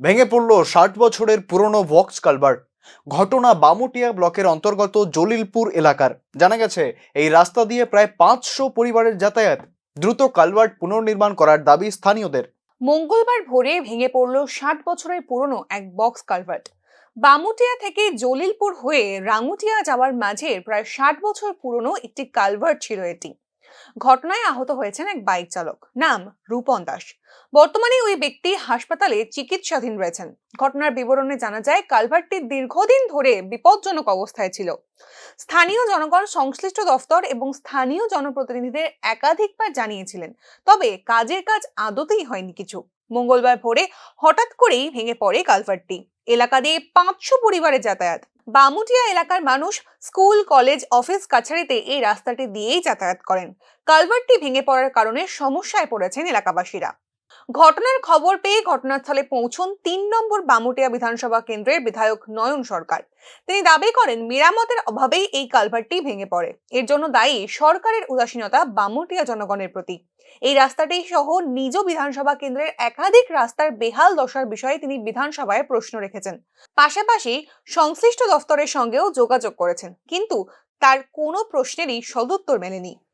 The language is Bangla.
ভেঙে পড়ল ষাট বছরের পুরনো ভক্স কালভার্ট। ঘটনা বামুটিয়া ব্লকের অন্তর্গত জলিলপুর এলাকার। জানা গেছে, এই রাস্তা দিয়ে প্রায় পাঁচশো পরিবারের যাতায়াত। দ্রুত কালভার্ট পুনর্নির্মাণ করার দাবি স্থানীয়দের। মঙ্গলবার ভোরে ভেঙে পড়ল ষাট বছরের পুরনো এক বক্স কালভার্ট। বামুটিয়া থেকে জলিলপুর হয়ে রাঙ্গুটিয়া যাওয়ার মাঝে প্রায় ষাট বছর পুরনো একটি কালভার্ট ছিল এটি। ঘটনায় আহত হয়েছেন এক বাইক চালক, নাম রূপন দাস। বর্তমানে ওই ব্যক্তি হাসপাতালে চিকিৎসাধীন রয়েছেন। ঘটনার বিবরণে জানা যায়, কালভার্টটি দীর্ঘদিন ধরে বিপজ্জনক অবস্থায় ছিল। স্থানীয় জনগণ সংশ্লিষ্ট দফতর এবং স্থানীয় জনপ্রতিনিধিদের একাধিকবার জানিয়েছিলেন, তবে কাজের কাজ আদতেই হয়নি কিছু। মঙ্গলবার ভোরে হঠাৎ করেই ভেঙে পড়ে কালভার্টটি। এলাকা দিয়ে পাঁচশো পরিবারের যাতায়াত। বামুটিয়া এলাকার মানুষ স্কুল, কলেজ, অফিস, কাছারিতে এই রাস্তাটি দিয়েই যাতায়াত করেন। কালভারটি ভেঙে পড়ার কারণে সমস্যায় পড়েছেন এলাকাবাসীরা। ঘটনার খবর পেয়ে ঘটনাস্থলে পৌঁছন তিন নম্বর বামুটিয়া বিধানসভা কেন্দ্রের বিধায়ক নয়ন সরকার। তিনি দাবি করেন, মেরামতের অভাবেই এই কালভারটি ভেঙে পড়ে। এর জন্য দায়ী সরকারের উদাসীনতা বামুটিয়া জনগণের প্রতি। এই রাস্তাটি সহ নিজ বিধানসভা কেন্দ্রের একাধিক রাস্তার বেহাল দশার বিষয়ে তিনি বিধানসভায় প্রশ্ন রেখেছেন। পাশাপাশি সংশ্লিষ্ট দফতরের সঙ্গেও যোগাযোগ করেছেন, কিন্তু তার কোনো প্রশ্নেরই সদুত্তর মেলেনি।